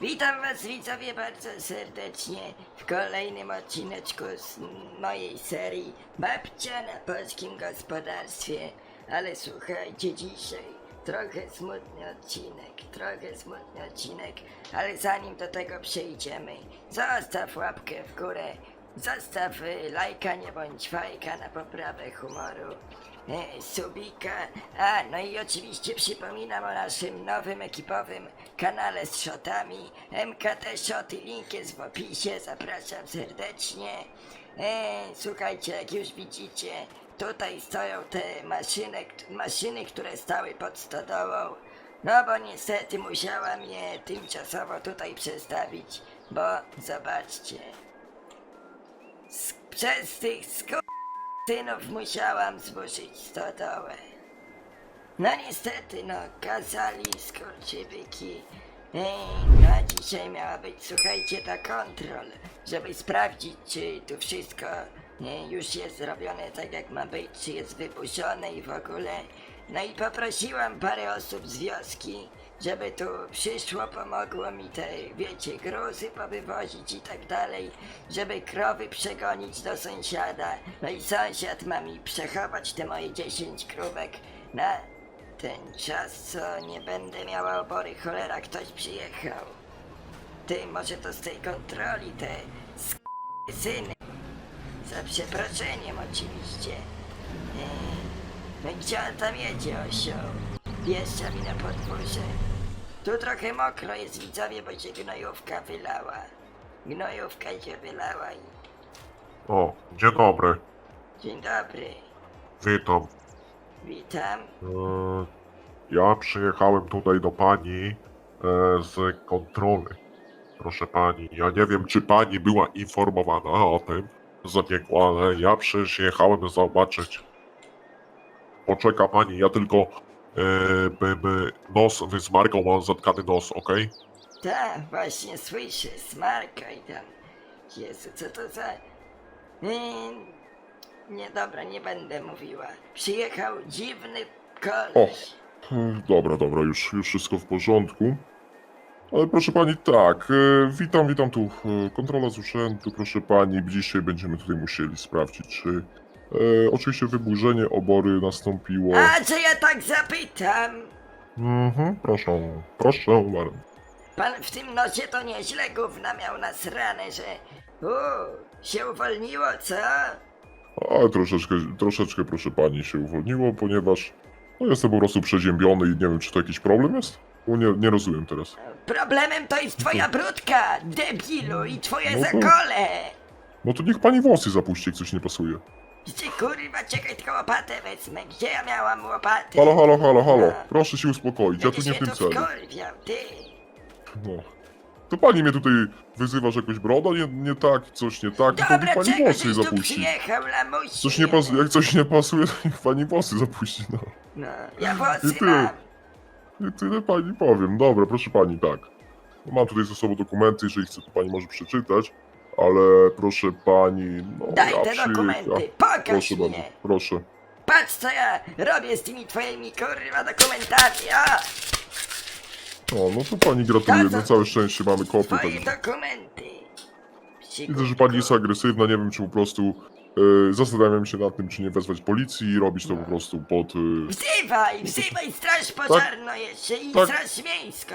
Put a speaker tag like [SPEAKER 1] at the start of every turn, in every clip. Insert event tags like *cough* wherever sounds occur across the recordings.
[SPEAKER 1] Witam was widzowie bardzo serdecznie w kolejnym odcineczku z mojej serii Babcia na polskim gospodarstwie. Ale słuchajcie dzisiaj, trochę smutny odcinek, trochę smutny odcinek, ale zanim do tego przejdziemy, zostaw łapkę w górę, zostaw y, lajka, nie bądź fajka na poprawę humoru Subika. A, no i oczywiście przypominam o naszym nowym ekipowym kanale z shotami. MKT Shoty, link jest w opisie, zapraszam serdecznie. E, słuchajcie, jak już widzicie, tutaj stoją te maszyny, maszyny, które stały pod stodołą. No bo niestety musiałam je tymczasowo tutaj przestawić, bo zobaczcie. Przez tych sk- synów musiałam zburzyć stodołę. No niestety, no, kazali skurczybyki. Ej, no dzisiaj miała być, słuchajcie, ta kontrol, żeby sprawdzić, czy tu wszystko e, już jest zrobione tak jak ma być, czy jest wypuszczone i w ogóle. No i poprosiłam parę osób z wioski, żeby tu przyszło, pomogło mi te, wiecie, gruzy powywozić i tak dalej, żeby krowy przegonić do sąsiada. No i sąsiad ma mi przechować te moje 10 krówek na ten czas, co nie będę miała obory, cholera, ktoś przyjechał. Ty, może to z tej kontroli, te syny. Za przeproszeniem oczywiście. Eee, no i gdzie on tam jedzie, osioł? Wjeżdża mi na podwórze. Tu trochę mokro jest, widzowie, bo się gnojówka wylała. Gnojówka się wylała i...
[SPEAKER 2] O, dzień dobry,
[SPEAKER 1] Dzień dobry,
[SPEAKER 2] witam.
[SPEAKER 1] witam.
[SPEAKER 2] E, ja przyjechałem tutaj do pani e, z kontroli. Proszę pani, ja nie wiem, czy pani była informowana o tym zabiegu, ale ja przyjechałem zobaczyć. Poczeka pani, ja tylko e, nos wysmarkał, mam zatkany nos, okej?
[SPEAKER 1] Tak, właśnie słyszę, smarka i tam. Jezu, co to za... Yy, nie, dobra, nie będę mówiła. Przyjechał dziwny koleś.
[SPEAKER 2] Hmm, Dobra, dobra, już, już wszystko w porządku. Ale proszę pani, tak, e, witam, witam tu. E, kontrola z urzędu, proszę pani. Dzisiaj będziemy tutaj musieli sprawdzić, czy e, oczywiście wyburzenie obory nastąpiło.
[SPEAKER 1] A, że ja tak zapytam?
[SPEAKER 2] Mhm, proszę, proszę bardzo.
[SPEAKER 1] Pan w tym nosie to nieźle gówna miał nasrane, że... Uuu, się uwolniło, co?
[SPEAKER 2] Ale troszeczkę, troszeczkę, proszę pani, się uwolniło, ponieważ no, jestem po prostu przeziębiony i nie wiem, czy to jakiś problem jest? Bo nie, nie rozumiem teraz.
[SPEAKER 1] Problemem to jest twoja brudka, debilu, i twoje
[SPEAKER 2] No to-
[SPEAKER 1] zakole!
[SPEAKER 2] No to niech pani włosy zapuści, jak coś nie pasuje.
[SPEAKER 1] Ty kurwa, czekaj, tylko łopatę wezmę. Gdzie ja miałam łopatę?
[SPEAKER 2] Halo, halo, halo, halo, proszę się uspokoić, ja tu nie w tym celu.
[SPEAKER 1] ty.
[SPEAKER 2] No. To pani mnie tutaj wyzywa, że jakoś broda nie, nie tak, coś nie tak, tylko
[SPEAKER 1] Dobra,
[SPEAKER 2] niech pani
[SPEAKER 1] czego
[SPEAKER 2] włosy
[SPEAKER 1] żeś tu
[SPEAKER 2] zapuści.
[SPEAKER 1] przyjechał, lamusie?
[SPEAKER 2] Coś nie pasuje, jak coś nie pasuje, to niech pani włosy zapuści, no.
[SPEAKER 1] No, ja
[SPEAKER 2] I
[SPEAKER 1] włosy
[SPEAKER 2] ty.
[SPEAKER 1] mam.
[SPEAKER 2] I tyle pani powiem. Dobra, proszę pani, tak. Mam tutaj ze sobą dokumenty, jeżeli chce, to pani może przeczytać, ale proszę pani, no
[SPEAKER 1] Daj
[SPEAKER 2] ja
[SPEAKER 1] te dokumenty, pokaż
[SPEAKER 2] Proszę
[SPEAKER 1] mnie.
[SPEAKER 2] bardzo, proszę.
[SPEAKER 1] Patrz co ja robię z tymi twoimi kurwa dokumentami, a!
[SPEAKER 2] O, no to pani gratuluję, na całe szczęście mamy kopię,
[SPEAKER 1] Twoje
[SPEAKER 2] także...
[SPEAKER 1] dokumenty.
[SPEAKER 2] Widzę, że pani jest agresywna, nie wiem czy po prostu... e, zastanawiam się nad tym, czy nie wezwać policji i robić to po prostu pod... e,
[SPEAKER 1] Wzywaj, wzywaj straż pożarną jeszcze i
[SPEAKER 2] Tak.
[SPEAKER 1] straż miejską.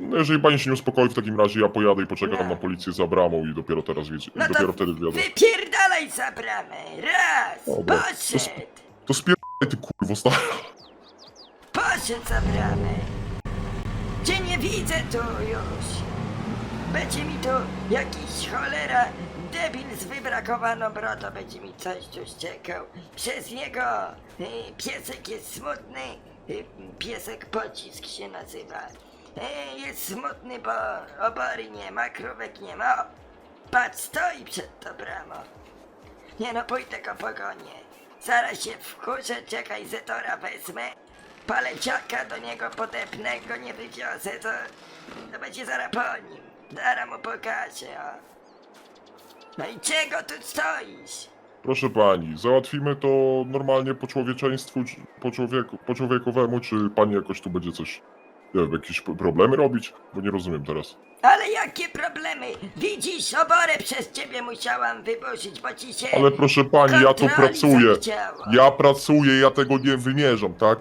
[SPEAKER 2] No jeżeli pani się nie uspokoi w takim razie, ja pojadę i poczekam
[SPEAKER 1] No.
[SPEAKER 2] na policję za bramą i dopiero teraz wiecie,
[SPEAKER 1] No
[SPEAKER 2] i
[SPEAKER 1] to
[SPEAKER 2] dopiero wtedy wiadomo.
[SPEAKER 1] wypierdalaj za bramę. Raz,
[SPEAKER 2] Dobra.
[SPEAKER 1] poszedł.
[SPEAKER 2] To spierdaj ty kurwo stara.
[SPEAKER 1] Poszedł za bramę. Cię nie widzę tu już. Będzie mi tu jakiś cholera debil z wybrakowaną brodą, będzie mi coś tu ściekał. Przez niego y, piesek jest smutny, y, piesek pocisk się nazywa. Jest smutny, bo obory nie ma, krówek nie ma. Patrz, stoi przed tą bramą. Nie no, pójdę go pogonię. Zaraz się wkurzę, czekaj, Zetora wezmę. Paleciaka do niego podepnę, go nie wywiozę, to, to będzie zaraz po nim. Zaraz mu pokażę, o. No i czego tu stoisz?
[SPEAKER 2] Proszę pani, załatwimy to normalnie po człowieczeństwu, po, człowieku, po człowiekowemu, czy pani jakoś tu będzie coś nie wiem, jakieś problemy robić? Bo nie rozumiem teraz.
[SPEAKER 1] Ale jakie problemy? Widzisz, oborę przez ciebie musiałam wyburzyć, bo ci się...
[SPEAKER 2] Ale proszę pani, ja tu
[SPEAKER 1] kontroli
[SPEAKER 2] pracuję.
[SPEAKER 1] zachciało.
[SPEAKER 2] Ja pracuję, ja tego nie wymierzam, tak?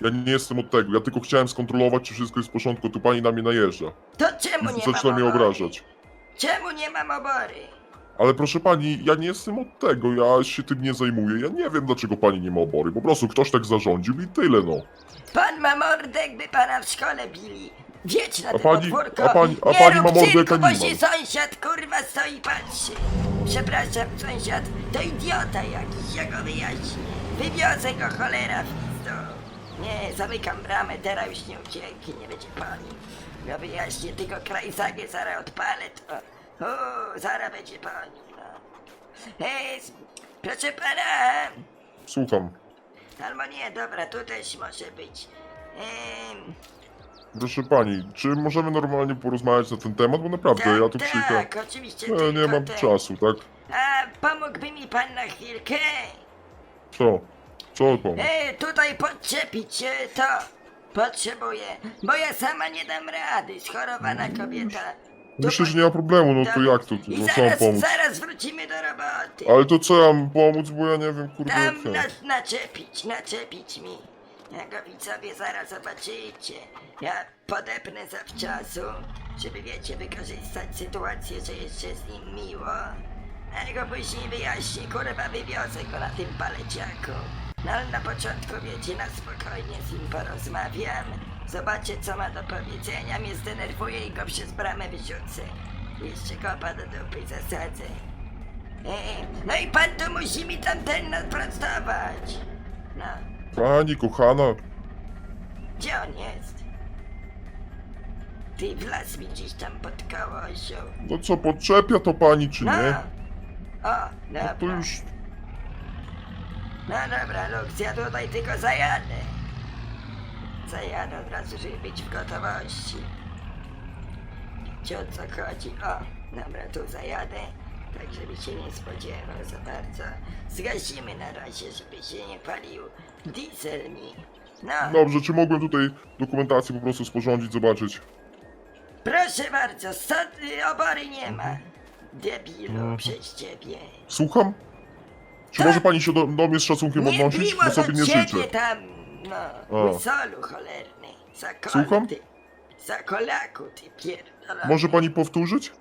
[SPEAKER 2] Ja nie jestem od tego, ja tylko chciałem skontrolować, czy wszystko jest w porządku, tu pani na mnie najeżdża.
[SPEAKER 1] To czemu nie
[SPEAKER 2] Zaczyna
[SPEAKER 1] mam
[SPEAKER 2] mnie
[SPEAKER 1] obory?
[SPEAKER 2] obrażać.
[SPEAKER 1] Czemu nie mam obory?
[SPEAKER 2] Ale proszę pani, ja nie jestem od tego, ja się tym nie zajmuję, ja nie wiem dlaczego pani nie ma obory, po prostu ktoś tak zarządził i tyle no.
[SPEAKER 1] Pan ma mordę, jakby pana w szkole bili. Wiedź na
[SPEAKER 2] A
[SPEAKER 1] to
[SPEAKER 2] pani- a pani- a
[SPEAKER 1] nie
[SPEAKER 2] pani ma mordę jak animal.
[SPEAKER 1] się sąsiad kurwa stoi i patrzy. Przepraszam, sąsiad, to idiota jakiś, ja go wyjaśnię. Wywiozę go cholera pizdu. Nie, zamykam bramę, teraz już nie ucieknie, nie będzie palił. Ja wyjaśnię, tylko krajzagę zaraz odpalę, to... O, zaraz będzie palił, no. Ej, s- proszę pana...
[SPEAKER 2] Słucham.
[SPEAKER 1] Albo nie, dobra, tu też może być. Ehm,
[SPEAKER 2] Proszę pani, czy możemy normalnie porozmawiać na ten temat, bo naprawdę
[SPEAKER 1] tak,
[SPEAKER 2] ja tu przyjechałem...
[SPEAKER 1] tak, oczywiście
[SPEAKER 2] Nie, nie
[SPEAKER 1] tylko
[SPEAKER 2] mam
[SPEAKER 1] ten.
[SPEAKER 2] czasu, tak?
[SPEAKER 1] A pomógłby mi pan na chwilkę?
[SPEAKER 2] Co? Co pan?
[SPEAKER 1] E, tutaj podczepić się to potrzebuję, bo ja sama nie dam rady, schorowana kobieta. Tu
[SPEAKER 2] Myślę, że nie ma problemu, no to jak to?
[SPEAKER 1] I
[SPEAKER 2] No
[SPEAKER 1] zaraz,
[SPEAKER 2] pomóc?
[SPEAKER 1] zaraz wrócimy do roboty.
[SPEAKER 2] Ale to co ja mam pomóc, bo ja nie wiem, kurde, jak
[SPEAKER 1] Tam
[SPEAKER 2] to.
[SPEAKER 1] na, naczepić, naczepić mi. Jak go widzowie zaraz zobaczycie. Ja podepnę zawczasu, żeby wiecie, wykorzystać sytuację, że jeszcze z nim miło. A ja go później wyjaśnię, kurwa, wywiozę go na tym paleciaku. No ale na początku, wiecie, na spokojnie z nim porozmawiam. Zobaczę, co ma do powiedzenia, mnie zdenerwuje i go przez bramę wyrzucę. Jeszcze kopa do dupy zasadzę. E, No i pan tu musi mi tamten naprostować. No,
[SPEAKER 2] Pani kochana,
[SPEAKER 1] gdzie on jest? Ty wlazł mi gdzieś tam pod kołosią.
[SPEAKER 2] no co, podczepia to pani, czy
[SPEAKER 1] No.
[SPEAKER 2] nie?
[SPEAKER 1] O,
[SPEAKER 2] No
[SPEAKER 1] dobra.
[SPEAKER 2] to już...
[SPEAKER 1] No dobra, Lux, ja tutaj tylko zajadę. Zajadę od razu, żeby być w gotowości. Ci o co chodzi? O, dobra, tu zajadę. Tak, żeby się nie spodziewał za bardzo. Zgasimy na razie, żeby się nie palił diesel mi. No,
[SPEAKER 2] Dobrze, czy mogłem tutaj dokumentację po prostu sporządzić, zobaczyć?
[SPEAKER 1] proszę bardzo, stąd y, obory nie ma. Debilu,
[SPEAKER 2] Mhm.
[SPEAKER 1] przez ciebie.
[SPEAKER 2] Słucham? Czy
[SPEAKER 1] Tak.
[SPEAKER 2] może pani się do, do mnie z szacunkiem
[SPEAKER 1] Nie
[SPEAKER 2] odnosić? Bo sobie
[SPEAKER 1] do
[SPEAKER 2] nie
[SPEAKER 1] ciebie
[SPEAKER 2] życzę.
[SPEAKER 1] tam, no,
[SPEAKER 2] O.
[SPEAKER 1] łysolu cholerny. Za
[SPEAKER 2] Słucham?
[SPEAKER 1] Ty, za kolaku, ty pierdolony.
[SPEAKER 2] Może pani powtórzyć?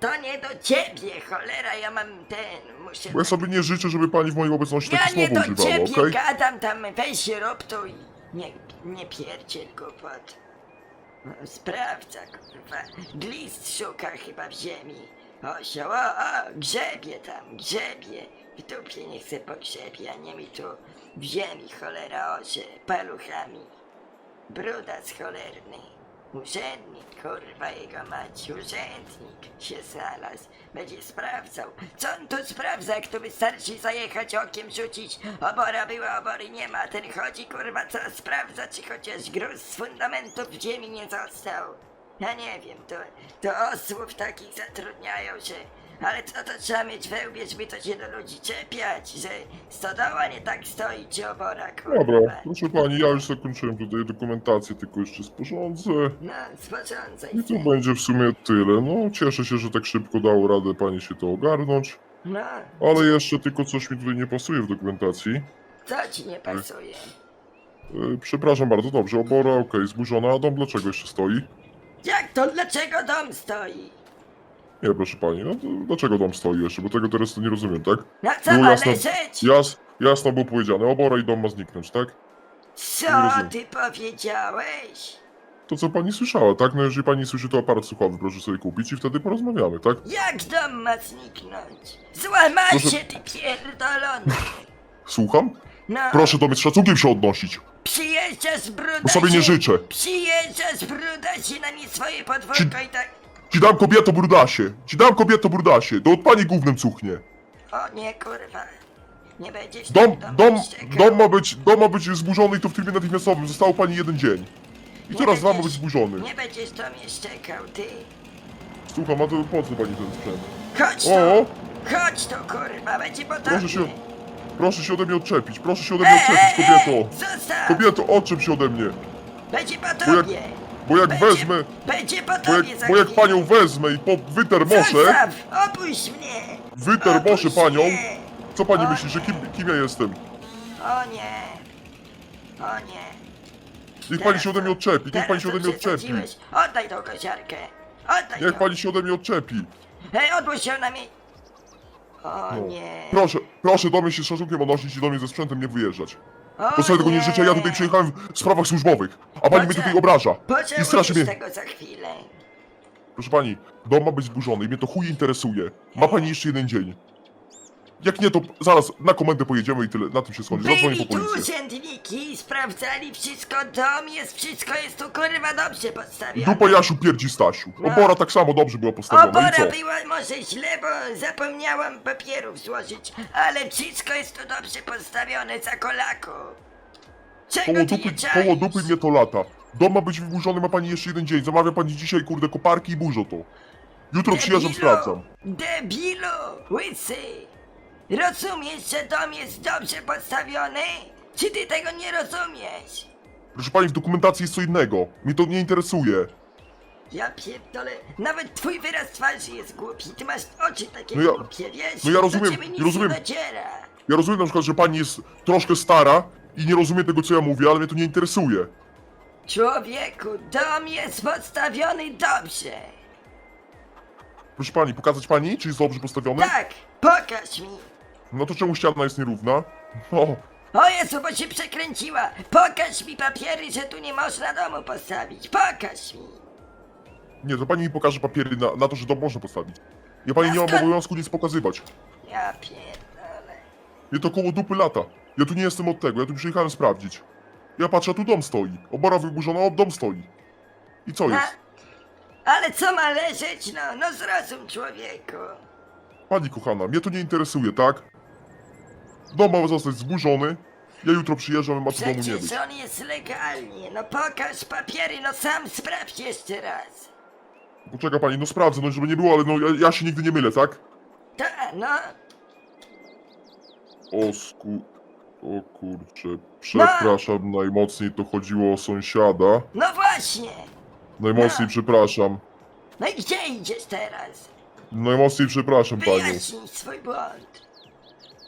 [SPEAKER 1] To nie do ciebie, cholera, ja mam ten, muszę...
[SPEAKER 2] Bo ja sobie nie życzę, żeby pani w mojej obecności
[SPEAKER 1] ja
[SPEAKER 2] takich
[SPEAKER 1] nie do
[SPEAKER 2] używała,
[SPEAKER 1] ciebie
[SPEAKER 2] okej?
[SPEAKER 1] gadam tam, weź rób tu i nie, nie pierdziel głupot. No, Sprawdza, kurwa, glist szuka chyba w ziemi. Osioł, o, o, grzebie tam, grzebie. W dupie nie chcę pogrzebie, a nie mi tu w ziemi, cholera, osie, paluchami. Brudas cholerny. Urzędnik, kurwa jego mać, urzędnik się znalazł. Będzie sprawdzał. Co on tu sprawdza, jak tu wystarczy zajechać okiem, rzucić. Obora była, obory nie ma. Ten chodzi, kurwa, co sprawdza, czy chociaż gruz z fundamentów w ziemi nie został. Ja nie wiem, to, to osłów takich zatrudniają się. Ale co to trzeba mieć we łbie, żeby to się do ludzi czepiać, że stodoła nie tak stoi, czy obora, kurwa.
[SPEAKER 2] Dobra, proszę pani, ja już zakończyłem tutaj dokumentację, tylko jeszcze sporządzę.
[SPEAKER 1] No, sporządzaj
[SPEAKER 2] I to
[SPEAKER 1] się.
[SPEAKER 2] będzie w sumie tyle. No, cieszę się, że tak szybko dało radę pani się to ogarnąć.
[SPEAKER 1] No,
[SPEAKER 2] Ale jeszcze tylko coś mi tutaj nie pasuje w dokumentacji.
[SPEAKER 1] co ci nie pasuje?
[SPEAKER 2] Yy, przepraszam bardzo, dobrze, obora, okej, zburzona, a dom dlaczego jeszcze stoi?
[SPEAKER 1] Jak to? Dlaczego dom stoi?
[SPEAKER 2] Nie, proszę pani, no to dlaczego dom stoi jeszcze, bo tego teraz to nie rozumiem, tak?
[SPEAKER 1] Na co
[SPEAKER 2] Było
[SPEAKER 1] ma
[SPEAKER 2] jasno-
[SPEAKER 1] leżeć?
[SPEAKER 2] Jas, jasno było powiedziane, obora i dom ma zniknąć, tak?
[SPEAKER 1] Co
[SPEAKER 2] rozumiem.
[SPEAKER 1] ty powiedziałeś?
[SPEAKER 2] To co pani słyszała, tak? No jeżeli pani słyszy, to aparat słuchowy proszę sobie kupić i wtedy porozmawiamy, tak?
[SPEAKER 1] Jak dom ma zniknąć? Złamaj
[SPEAKER 2] Proszę-
[SPEAKER 1] się, ty pierdolony! *laughs*
[SPEAKER 2] Słucham?
[SPEAKER 1] No,
[SPEAKER 2] Proszę do mnie z szacunkiem się odnosić,
[SPEAKER 1] przyjeżdżasz z bruda
[SPEAKER 2] bo sobie nie życzę.
[SPEAKER 1] Przyjeżdżasz z bruda się na nie swoje podwórko i tak...
[SPEAKER 2] Ci dam kobieto brudasie, ci dam kobieto brudasie, do od pani gównem cuchnie.
[SPEAKER 1] O nie, kurwa. Nie będziesz
[SPEAKER 2] Dom, dom, dom ma być, dom ma być zburzony i to w trybie natychmiastowym, zostało pani jeden dzień. I
[SPEAKER 1] Nie
[SPEAKER 2] teraz dwa ma być
[SPEAKER 1] będziesz-
[SPEAKER 2] zburzony.
[SPEAKER 1] Nie będziesz do mnie szczekał, ty.
[SPEAKER 2] Słucham, a to po co pani ten sprzęt?
[SPEAKER 1] Chodź
[SPEAKER 2] O,
[SPEAKER 1] tu! Chodź tu, kurwa, będzie po
[SPEAKER 2] proszę się, proszę się ode mnie odczepić, proszę się ode mnie odczepić, kobieto.
[SPEAKER 1] Zostaw!
[SPEAKER 2] Kobieto, odczep się ode mnie.
[SPEAKER 1] Będzie
[SPEAKER 2] Bo jak! Bo jak
[SPEAKER 1] będzie,
[SPEAKER 2] wezmę,
[SPEAKER 1] Będzie po
[SPEAKER 2] bo
[SPEAKER 1] tobie
[SPEAKER 2] jak,
[SPEAKER 1] za
[SPEAKER 2] bo jak
[SPEAKER 1] chwilę.
[SPEAKER 2] panią wezmę i po wytermoszę,
[SPEAKER 1] Zostaw! Opuść mnie!
[SPEAKER 2] wytermoszę
[SPEAKER 1] Opuść
[SPEAKER 2] panią,
[SPEAKER 1] mnie!
[SPEAKER 2] co pani myśli, że kim, kim ja jestem?
[SPEAKER 1] O nie! O nie!
[SPEAKER 2] Niech pani się ode mnie odczepi, niech pani się ode mnie
[SPEAKER 1] to
[SPEAKER 2] odczepi.
[SPEAKER 1] przesadziłeś. Oddaj tą kosiarkę! Oddaj
[SPEAKER 2] Niech
[SPEAKER 1] ją!
[SPEAKER 2] pani się ode mnie odczepi.
[SPEAKER 1] Hej, odłóż się na mnie! O
[SPEAKER 2] No.
[SPEAKER 1] nie!
[SPEAKER 2] Proszę, proszę do mnie się z szacunkiem odnosić i do mnie ze sprzętem nie wyjeżdżać.
[SPEAKER 1] O
[SPEAKER 2] Bo sobie tego nie życzę, ja tutaj przyjechałem w sprawach służbowych, a pani mnie tutaj obraża. I straszy mnie.
[SPEAKER 1] tego za chwilę.
[SPEAKER 2] Proszę pani, dom ma być zburzony i mnie to chuj interesuje. Ma pani jeszcze jeden dzień. Jak nie, to zaraz na komendę pojedziemy i tyle, na tym się skończy. Zadzwonię
[SPEAKER 1] Byli
[SPEAKER 2] po
[SPEAKER 1] tu
[SPEAKER 2] policję.
[SPEAKER 1] urzędniki, sprawdzali wszystko, dom jest, wszystko jest tu kurwa dobrze postawione.
[SPEAKER 2] Dupa Jasiu pierdzi Stasiu.
[SPEAKER 1] No.
[SPEAKER 2] Obora tak samo dobrze była postawiona i co?
[SPEAKER 1] była może źle, bo zapomniałam papierów złożyć, ale wszystko jest tu dobrze postawione za. Czego
[SPEAKER 2] Koło
[SPEAKER 1] ty
[SPEAKER 2] dupy,
[SPEAKER 1] nie czaisz?
[SPEAKER 2] koło dupy mnie to lata. Dom ma być wyburzony, ma pani jeszcze jeden dzień. Zamawia pani dzisiaj, kurde, koparki i burzą to. Jutro przyjeżdżam,
[SPEAKER 1] Debilu!
[SPEAKER 2] sprawdzam.
[SPEAKER 1] Debilu, łysy! Rozumiesz, że dom jest dobrze postawiony? Czy ty tego nie rozumiesz?
[SPEAKER 2] Proszę pani, w dokumentacji jest co innego. Mnie to nie interesuje.
[SPEAKER 1] Ja pierdolę, nawet twój wyraz twarzy jest głupi, ty masz oczy takie
[SPEAKER 2] No ja-
[SPEAKER 1] głupie, wiesz?
[SPEAKER 2] no ja rozumiem,
[SPEAKER 1] Do ciebie nic
[SPEAKER 2] rozumiem.
[SPEAKER 1] nie dociera.
[SPEAKER 2] Ja rozumiem na przykład, że pani jest troszkę stara i nie rozumie tego, co ja mówię, ale mnie to nie interesuje.
[SPEAKER 1] Człowieku, dom jest postawiony dobrze.
[SPEAKER 2] Proszę pani, pokazać pani, czy jest dobrze postawiony?
[SPEAKER 1] Tak, pokaż mi.
[SPEAKER 2] No to czemu ściana jest nierówna? No,
[SPEAKER 1] O Jezu, bo się przekręciła. Pokaż mi papiery, że tu nie można domu postawić. Pokaż mi.
[SPEAKER 2] nie, to pani mi pokaże papiery na, na to, że dom można postawić. Ja pani
[SPEAKER 1] A
[SPEAKER 2] nie mam obowiązku nic pokazywać.
[SPEAKER 1] Ja pierdolę.
[SPEAKER 2] Mnie to koło dupy lata. Ja tu nie jestem od tego, ja tu przyjechałem sprawdzić. Ja patrzę, a tu dom stoi. Obora wyburzona, a dom stoi. I co
[SPEAKER 1] Na...
[SPEAKER 2] jest?
[SPEAKER 1] Ale co ma leżeć? No, no zrozum człowieku.
[SPEAKER 2] Pani kochana, mnie to nie interesuje, tak? Dom ma zostać zburzony. Ja jutro przyjeżdżam i ma tu domu nie być.
[SPEAKER 1] Przecież on jest legalnie. No pokaż papiery, no sam sprawdź jeszcze raz.
[SPEAKER 2] Poczeka pani, no sprawdzę, no żeby nie było, ale no ja, ja się nigdy nie mylę, tak?
[SPEAKER 1] Ta, no.
[SPEAKER 2] O sku... O kurczę, przepraszam najmocniej, to chodziło o sąsiada.
[SPEAKER 1] No właśnie.
[SPEAKER 2] Najmocniej
[SPEAKER 1] No.
[SPEAKER 2] przepraszam.
[SPEAKER 1] No i gdzie idziesz teraz?
[SPEAKER 2] Najmocniej przepraszam panią.
[SPEAKER 1] Wyjaśnij swój błąd.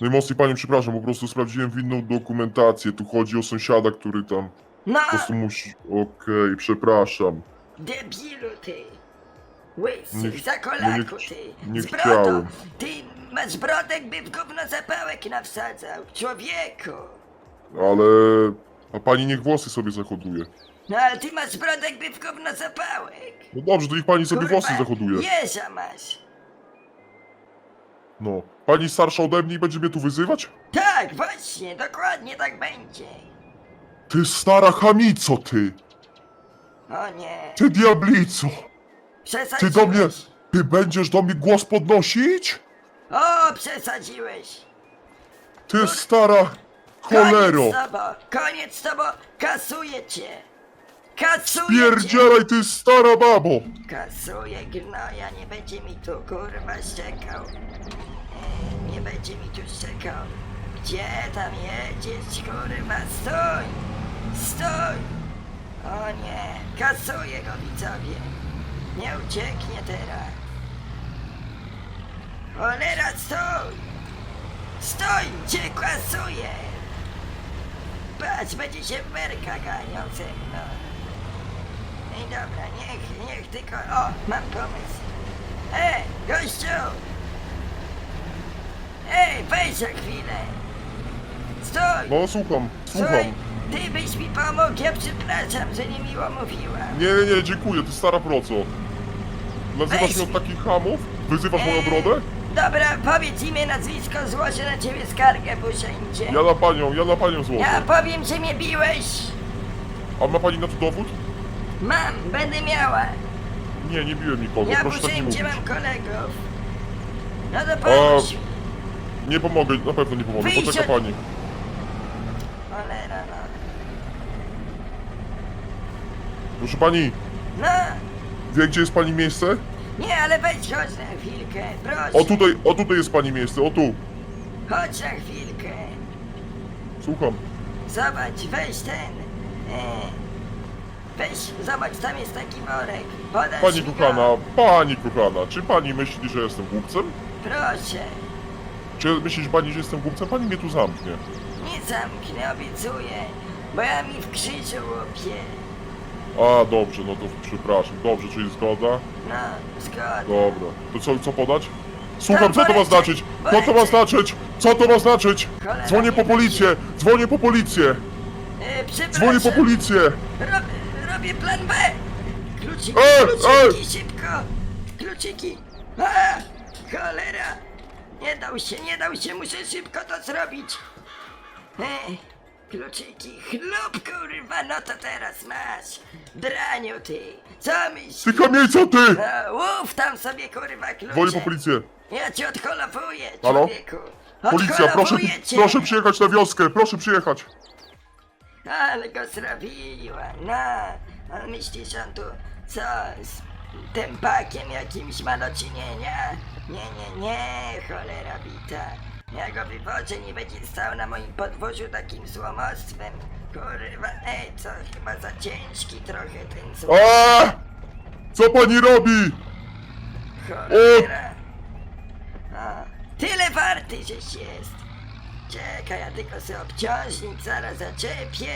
[SPEAKER 2] Najmocniej panią przepraszam, po prostu sprawdziłem winną dokumentację. Tu chodzi o sąsiada, który tam
[SPEAKER 1] No,
[SPEAKER 2] po prostu musi... Okej, przepraszam.
[SPEAKER 1] debilu ty. Łysy,
[SPEAKER 2] Nie-
[SPEAKER 1] za
[SPEAKER 2] nie
[SPEAKER 1] kolaku
[SPEAKER 2] ch-
[SPEAKER 1] ty.
[SPEAKER 2] nie
[SPEAKER 1] Z brodą.
[SPEAKER 2] chciałem.
[SPEAKER 1] Ty masz brodek, by w gówno zapałek nawsadzał. Człowieku.
[SPEAKER 2] Ale... A pani niech włosy sobie zahoduje.
[SPEAKER 1] No ale ty masz brodek, by w gówno zapałek.
[SPEAKER 2] No dobrze, to niech pani sobie
[SPEAKER 1] Kurwa,
[SPEAKER 2] włosy zahoduje.
[SPEAKER 1] Jeża masz.
[SPEAKER 2] No. Pani starsza ode mnie i będzie mnie tu wyzywać?
[SPEAKER 1] Tak, właśnie, dokładnie tak będzie.
[SPEAKER 2] Ty stara chamico, ty!
[SPEAKER 1] O nie.
[SPEAKER 2] Ty diablico!
[SPEAKER 1] Przesadziłeś.
[SPEAKER 2] Ty do mnie... Ty będziesz do mnie głos podnosić?
[SPEAKER 1] O, przesadziłeś.
[SPEAKER 2] Ty stara cholero!
[SPEAKER 1] Koniec z tobą, koniec z tobą, kasuję cię. Kasuję cię.
[SPEAKER 2] Pierdzielaj, ty stara babo!
[SPEAKER 1] Kasuję gnoja, nie będzie mi tu kurwa szczekał. Nie będzie mi tu szczekał. Gdzie tam jedziesz, kurwa? Stój! Stój! O nie, kasuję go widzowie. Nie ucieknie teraz. Cholera, stój! Stój, cię kasuję! Patrz, będzie się w werka ganiał ze mną. Ej, dobra, niech, niech tylko... O, mam pomysł. Ej, gościu! Ej, weź za chwilę! Stój!
[SPEAKER 2] No, słucham,
[SPEAKER 1] Stój!
[SPEAKER 2] słucham.
[SPEAKER 1] Ty byś mi pomógł, ja przepraszam, że niemiło mówiłam.
[SPEAKER 2] Nie, nie, nie, dziękuję, ty stara proco. Nazywasz
[SPEAKER 1] Weź
[SPEAKER 2] mnie od takich hamów? Wyzywasz moją brodę?
[SPEAKER 1] Dobra, powiedz imię, nazwisko, złożę na ciebie skargę urzędzie.
[SPEAKER 2] Ja na panią, ja na panią złożę.
[SPEAKER 1] Ja powiem, że mnie biłeś.
[SPEAKER 2] A ma pani na to dowód?
[SPEAKER 1] Mam, będę miała.
[SPEAKER 2] Nie, nie biłem nikogo,
[SPEAKER 1] Ja
[SPEAKER 2] proszę tak nie mówić.
[SPEAKER 1] mam kolegów. No to pomóż mi.
[SPEAKER 2] Nie pomogę, na pewno nie pomogę,
[SPEAKER 1] Wyjdź
[SPEAKER 2] poczeka pani.
[SPEAKER 1] Cholera, no.
[SPEAKER 2] Proszę pani,
[SPEAKER 1] No,
[SPEAKER 2] wie gdzie jest pani miejsce?
[SPEAKER 1] nie, ale weź chodź na chwilkę, proszę.
[SPEAKER 2] O tutaj, o tutaj jest pani miejsce, o tu.
[SPEAKER 1] Chodź na chwilkę.
[SPEAKER 2] Słucham.
[SPEAKER 1] Zobacz, weź ten. E, Weź, zobacz, tam jest taki worek. Podasz
[SPEAKER 2] Pani
[SPEAKER 1] mi go.
[SPEAKER 2] kochana, pani kochana, czy pani myśli, że jestem głupcem?
[SPEAKER 1] Proszę.
[SPEAKER 2] Czy myślisz pani, że jestem głupcem? Pani mnie tu zamknie.
[SPEAKER 1] Nie zamknę, obiecuję. Bo ja mi w krzyżu łopie.
[SPEAKER 2] A, dobrze, no to przepraszam. Dobrze, czyli zgoda?
[SPEAKER 1] No, zgoda.
[SPEAKER 2] Dobra. To co, co podać? Słucham, co to ma znaczyć? Co to ma znaczyć? Co to ma znaczyć?
[SPEAKER 1] Cholera,
[SPEAKER 2] Dzwonię po
[SPEAKER 1] nie
[SPEAKER 2] policję! Dzwonię po policję!
[SPEAKER 1] E, przepraszam.
[SPEAKER 2] Dzwonię po policję!
[SPEAKER 1] Robię, robię plan B! Kluczyki,
[SPEAKER 2] Ej,
[SPEAKER 1] kluczyki, szybko! Kluczyki! A, cholera! Nie dał się, nie dał się, muszę szybko to zrobić! Ej, kluczyki, chlup kurwa, no to teraz masz! Draniu ty, co myślisz?
[SPEAKER 2] Ty kamieńca, ty!
[SPEAKER 1] No, łów tam sobie kurwa!
[SPEAKER 2] Dzwonię po policję.
[SPEAKER 1] Ja cię odholowuję,
[SPEAKER 2] Halo?
[SPEAKER 1] człowieku!
[SPEAKER 2] Policja, proszę,
[SPEAKER 1] Odholowuję cię.
[SPEAKER 2] proszę przyjechać na wioskę, proszę przyjechać.
[SPEAKER 1] Ale go zrobiła, no. On myśli, że on tu co, z tym pakiem jakimś ma do czynienia? Nie, nie, nie, cholera bita. Ja go wywożę, nie będzie stał na moim podwórzu takim złomostwem. Kurwa, ej, co, chyba za ciężki trochę ten złom.
[SPEAKER 2] A! Co pani robi?
[SPEAKER 1] Cholera. A, tyle warty, żeś jest. Czekaj, ja tylko sobie obciążnik zaraz zaczepię.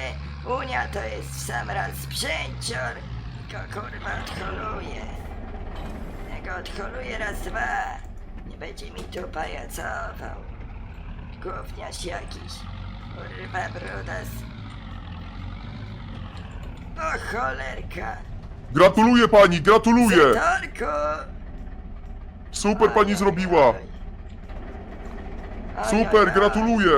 [SPEAKER 1] Unia to jest w sam raz sprzęcior. Go kurwa odholuję. Odholuję raz, dwa. Nie będzie mi tu pajacował. Gówniarz jakiś. Kurwa brudas. O cholerka.
[SPEAKER 2] Gratuluję pani, gratuluję!
[SPEAKER 1] Zetorku!
[SPEAKER 2] Super pani zrobiła! Super, gratuluję!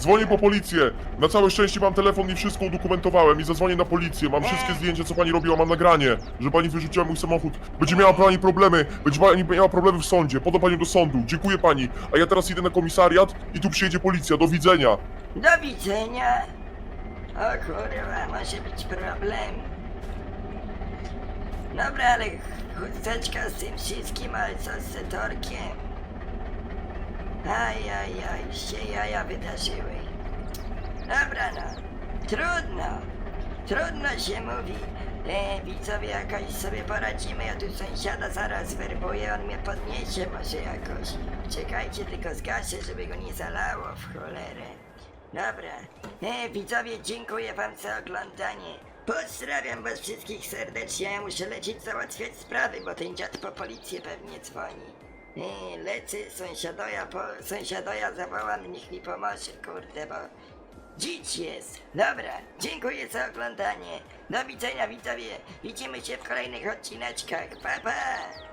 [SPEAKER 2] Dzwonię po policję. Na całe szczęście mam telefon i wszystko udokumentowałem i zadzwonię na policję. Mam wszystkie zdjęcia, co pani robiła, mam nagranie, że pani wyrzuciła mój samochód. Będzie miała pani problemy, będzie pani miała problemy w sądzie. Podam panią do sądu. Dziękuję pani. A ja teraz idę na komisariat i tu przyjedzie policja. Do widzenia.
[SPEAKER 1] Do widzenia. O kurwa, może być problem. Dobra, ale chusteczka z tym wszystkim, ale co z setorkiem? Aj, aj, aj, się jaja wydarzyły. Dobra no, trudno. Trudno się mówi. E, widzowie, jakoś sobie poradzimy. Ja tu sąsiada zaraz werbuję, on mnie podniesie może jakoś. Czekajcie, tylko zgaszę, żeby go nie zalało w cholerę. Dobra. E, widzowie, dziękuję wam za oglądanie. Pozdrawiam was wszystkich serdecznie. Ja muszę lecieć załatwiać sprawy, bo ten dziad po policję pewnie dzwoni. E, lecę, sąsiadoja, po, sąsiadoja zawołam, niech mi pomoże, kurde, bo dzicz jest. Dobra, dziękuję za oglądanie. Do widzenia widzowie. Widzimy się w kolejnych odcineczkach. Pa, pa!